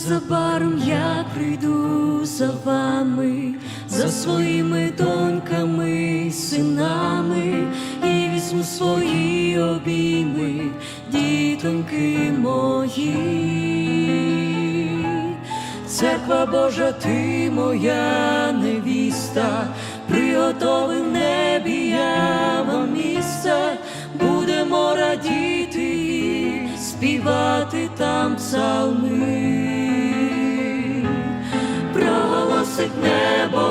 Незабаром я прийду за вами, за своїми доньками, синами, і візьму свої обійми, дітоньки мої. Церква Божа, ти моя невіста, приготовив в небі я вам Проголосить небо,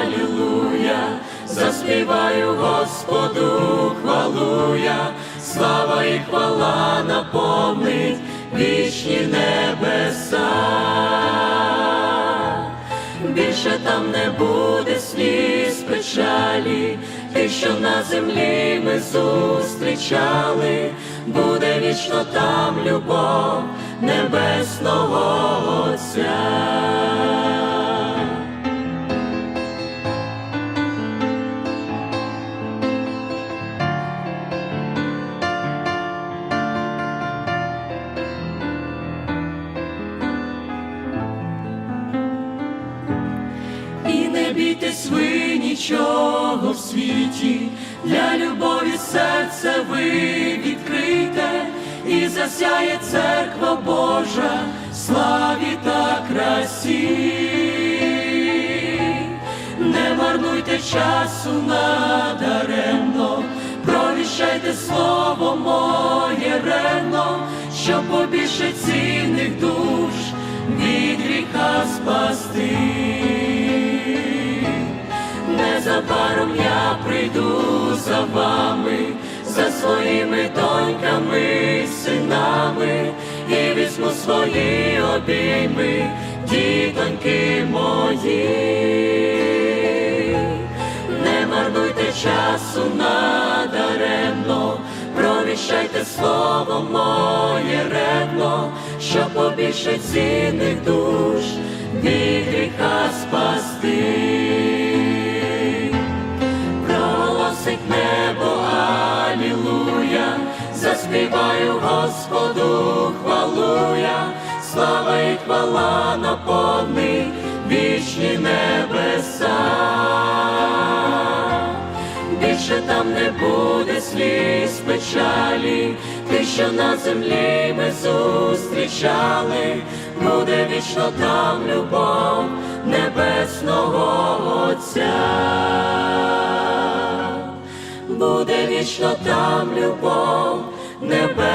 Алілуя, заспіваю Господу, хвалу я, слава і хвала наповнить вічні небеса. Більше там не буде сліз печалі, ти, що на землі ми зустрічали, буде вічно там любов небесного Отця. Бійтесь ви нічого в світі, для любові серце ви відкрите, і засяє церква Божа, славі та красі. Не марнуйте часу надаремно, провіщайте слово моє ревно, щоб побільше цінних душ від гріха спасти. Незабаром я прийду за вами, за своїми доньками, синами, і візьму свої обійми, дітоньки мої. Не марнуйте часу надаремно, провіщайте слово моє ревно, щоб побільше цінних душ від гріха спасти. Господу, хвалу я, слава і хвала наповни вічні небеса. Більше там не буде сліз печалі, ти, що на землі ми зустрічали, буде вічно там любов небесного Отця буде вічно там любов небесного.